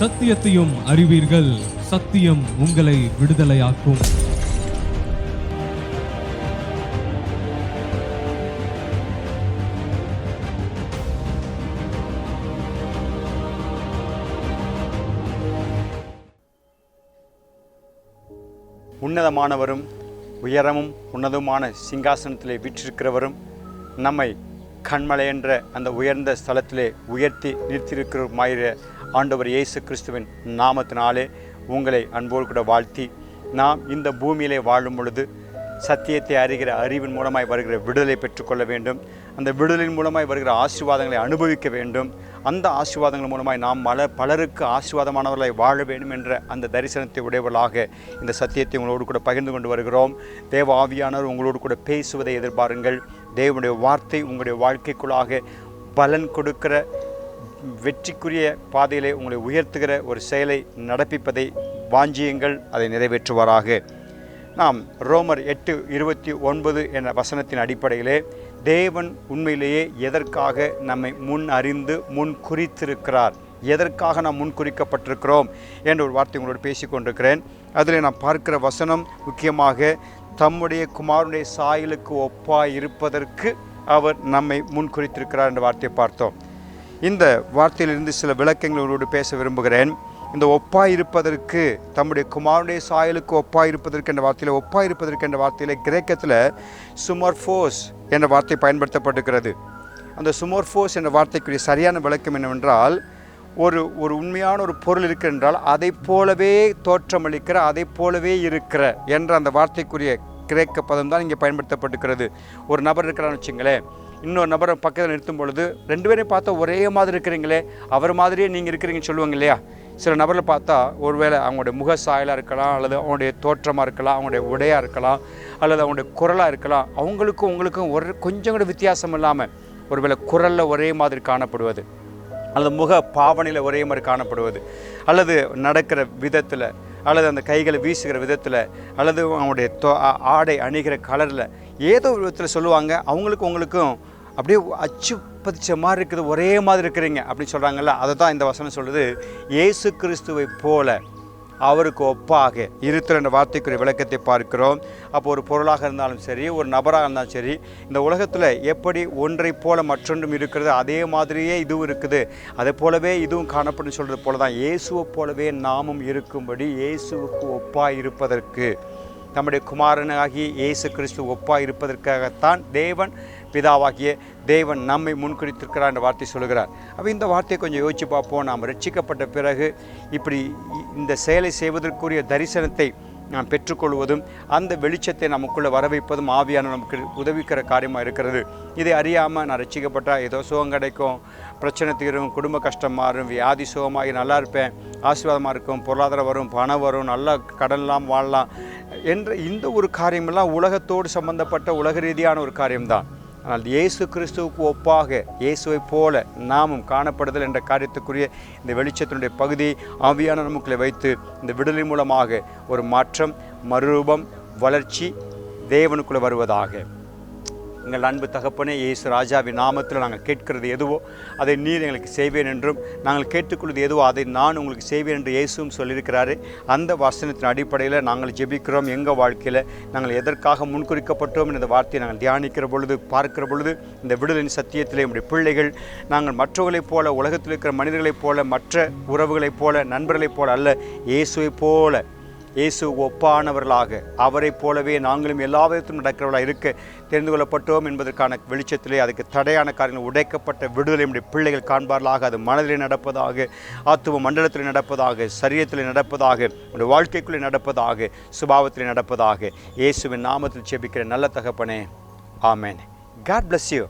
சத்தியத்தையும் அறிவீர்கள். சத்தியம் உங்களை விடுதலையாக்கும். உன்னதமானவரும் உயரமும் உன்னதமான சிங்காசனத்திலே வீற்றிருக்கிறவரும் நம்மை கண்மலை என்ற அந்த உயர்ந்த ஸ்தலத்திலே உயர்த்தி நிறுத்தியிருக்கிறமாயிர ஆண்டவர் இயேசு கிறிஸ்துவின் நாமத்தினாலே உங்களை அன்போடு கூட வாழ்த்தி நாம் இந்த பூமியிலே வாழும் பொழுது சத்தியத்தை அறிகிற அறிவின் மூலமாய் வருகிற விடுதலை பெற்றுக்கொள்ள வேண்டும். அந்த விடுதலின் மூலமாய் வருகிற ஆசீர்வாதங்களை அனுபவிக்க வேண்டும். அந்த ஆசீர்வாதங்கள் மூலமாய் நாம் மல பலருக்கு ஆசீர்வாதமானவர்களை வாழ வேண்டும் என்ற அந்த தரிசனத்தை உடையவர்களாக இந்த சத்தியத்தை உங்களோடு கூட பகிர்ந்து கொண்டு வருகிறோம். தேவ ஆவியானவர் உங்களோடு கூட பேசுவதை எதிர்பாருங்கள். தேவனுடைய வார்த்தை உங்களுடைய வாழ்க்கைக்குள்ளாக பலன் கொடுக்கிற வெற்றிக்குரிய பாதையிலே உங்களை உயர்த்துகிற ஒரு செயலை நடப்பிப்பதை வாஞ்சியங்கள். அதை நிறைவேற்றுவாராக. நாம் ரோமர் எட்டு இருபத்தி ஒன்பது என்ற வசனத்தின் அடிப்படையிலே தேவன் உண்மையிலேயே எதற்காக நம்மை முன் அறிந்து முன் குறித்திருக்கிறார் எதற்காக நாம் முன் குறிக்கப்பட்டிருக்கிறோம் என்ற ஒரு வார்த்தை உங்களோடு பேசி கொண்டிருக்கிறேன் அதில் நான் பார்க்கிற வசனம் முக்கியமாக தம்முடைய குமாருடைய சாயலுக்கு ஒப்பாய் இருப்பதற்கு அவர் நம்மை முன் குறித்திருக்கிறார் என்ற வார்த்தையை பார்த்தோம். இந்த வார்த்தையிலிருந்து சில விளக்கங்களோடு பேச விரும்புகிறேன். இந்த ஒப்பாய் இருப்பதற்கு தம்முடைய குமாரனுடைய சாயலுக்கு ஒப்பாய் இருப்பதற்கு என்ற வார்த்தையில் ஒப்பாய் இருப்பதற்கு என்ற வார்த்தையில் கிரேக்கத்தில் சுமர்ஃபோஸ் என்ற வார்த்தை பயன்படுத்தப்படுகிறது. அந்த சுமர்ஃபோஸ் என்ற வார்த்தைக்குரிய சரியான விளக்கம் என்னவென்றால் ஒரு ஒரு உண்மையான ஒரு பொருள் இருக்கு என்றால் அதை போலவே தோற்றமளிக்கிற அதை போலவே இருக்கிற என்ற அந்த வார்த்தைக்குரிய கிரேக்க பதம் தான் இங்கே பயன்படுத்தப்படுகிறது. ஒரு நபர் இருக்கிறான்னு வச்சுங்களேன் இன்னொரு நபரை பக்கத்தில் நிறுத்தும் பொழுது ரெண்டு பேரையும் பார்த்தா ஒரே மாதிரி இருக்கிறீங்களே அவர் மாதிரியே நீங்கள் இருக்கிறீங்கன்னு சொல்லுவாங்க இல்லையா? சில நபரில் பார்த்தா ஒருவேளை அவங்களுடைய முக சாயலாக இருக்கலாம் அல்லது அவங்களுடைய தோற்றமாக இருக்கலாம் அவங்களுடைய உடையாக இருக்கலாம் அல்லது அவங்களுடைய குரலாக இருக்கலாம் அவங்களுக்கும் உங்களுக்கும் ஒரு கொஞ்சம் கூட வித்தியாசம் இல்லாமல் ஒருவேளை குரலில் ஒரே மாதிரி காணப்படுவது அல்லது முக பாவனையில் ஒரே மாதிரி காணப்படுவது அல்லது நடக்கிற விதத்தில் அல்லது அந்த கைகளை வீசுகிற விதத்தில் அல்லது அவங்களுடைய தோ ஆடை அணிகிற கலரில் ஏதோ ஒரு விதத்தில் சொல்லுவாங்க அவங்களுக்கும் உங்களுக்கும் அப்படியே அச்சு பதிச்ச மாதிரி இருக்குது ஒரே மாதிரி இருக்கிறீங்க அப்படின்னு சொல்கிறாங்கல்ல அதை தான் இந்த வசனம் சொல்லுது. இயேசு கிறிஸ்துவை போல அவருக்கு ஒப்பாக இருத்தல் என்ற வார்த்தைக்குரிய விளக்கத்தை பார்க்கிறோம். அப்போ ஒரு பொருளாக இருந்தாலும் சரி ஒரு நபராக இருந்தாலும் சரி இந்த உலகத்தில் எப்படி ஒன்றை போல மற்றொன்றும் இருக்கிறது அதே மாதிரியே இதுவும் இருக்குது. அதே போலவே இதுவும் காணப்படும் சொல்கிறது போல தான் இயேசுவை போலவே நாமும் இருக்கும்படி இயேசுவுக்கு ஒப்பாக இருப்பதற்கு நம்முடைய குமாரனாகி இயேசு கிறிஸ்து ஒப்பாக இருப்பதற்காகத்தான் தேவன் பிதாவாகிய தேவன் நம்மை முன்குறித்திருக்கிறார் என்ற வார்த்தை சொல்லுகிறார். அப்போ இந்த வார்த்தையை கொஞ்சம் யோசிச்சு பார்ப்போம். நாம் ரட்சிக்கப்பட்ட பிறகு இப்படி இந்த செயலை செய்வதற்குரிய தரிசனத்தை நாம் பெற்றுக்கொள்வதும் அந்த வெளிச்சத்தை நமக்குள்ளே வர வைப்பதும் ஆவியான நமக்கு உதவிக்கிற காரியமாக இருக்கிறது. இதை அறியாமல் நான் ரசிக்கப்பட்டால் ஏதோ சுகம் கிடைக்கும் பிரச்சனை தீரும் குடும்ப கஷ்டம் மாறும் வியாதி சுகமாகி நல்லா இருப்பேன் ஆசீர்வாதமாக இருக்கும் பொருளாதாரம் வரும் பணம் வரும் நல்லா கடன்லாம் வாழலாம் என்ற இந்த ஒரு காரியமெல்லாம் உலகத்தோடு சம்பந்தப்பட்ட உலக ரீதியான ஒரு காரியம்தான். ஆனால் இயேசு கிறிஸ்துவுக்கு ஒப்பாக இயேசுவை போல நாமும் காணப்படுதல் என்ற காரியத்துக்குரிய இந்த வெளிச்சத்தினுடைய பகுதி ஆவியான நமக்குள்ளே வைத்து இந்த விடுதலை மூலமாக ஒரு மாற்றம் மறுரூபம் வளர்ச்சி தேவனுக்குள்ளே வருவதாக. எங்கள் அன்பு தகப்பனே இயேசு ராஜாவின் நாமத்தில் நாங்கள் கேட்கிறது எதுவோ அதை நீர் எங்களுக்கு செய்வேன் என்றும் நாங்கள் கேட்டுக்கொள்வது எதுவோ அதை நான் உங்களுக்கு செய்வேன் என்று இயேசுவும் சொல்லியிருக்கிறாரு. அந்த வசனத்தின் அடிப்படையில் நாங்கள் ஜெபிக்கிறோம். எங்கள் வாழ்க்கையில் நாங்கள் எதற்காக முன்குறிக்கப்பட்டோம் என்ற வார்த்தையை நாங்கள் தியானிக்கிற பொழுது பார்க்கிற பொழுது இந்த விடுதலின் சத்தியத்தில் நம்முடைய பிள்ளைகள் நாங்கள் மற்றவர்களைப் போல உலகத்தில் இருக்கிற மனிதர்களைப் போல மற்ற உறவுகளைப் போல நண்பர்களைப் போல அல்ல இயேசுவைப் போல இயேசு ஒப்பானவர்களாக அவரைப் போலவே நாங்களும் எல்லா விதத்திலும் நடக்கிறவர்களாக இருக்க தெரிந்து கொள்ளப்பட்டோம் என்பதற்கான வெளிச்சத்திலே அதுக்கு தடையான காரியங்கள் உடைக்கப்பட்ட விடுதலை நம்முடைய பிள்ளைகள் காண்பார்களாக. அது மனதிலே நடப்பதாக ஆத்துவ மண்டலத்தில் நடப்பதாக சரீரத்தில் நடப்பதாக உடைய வாழ்க்கைக்குள்ளே நடப்பதாக சுபாவத்தில் நடப்பதாக. இயேசுவின் நாமத்தில் செபிக்கிற நல்ல தகப்பனே ஆமேன். God bless you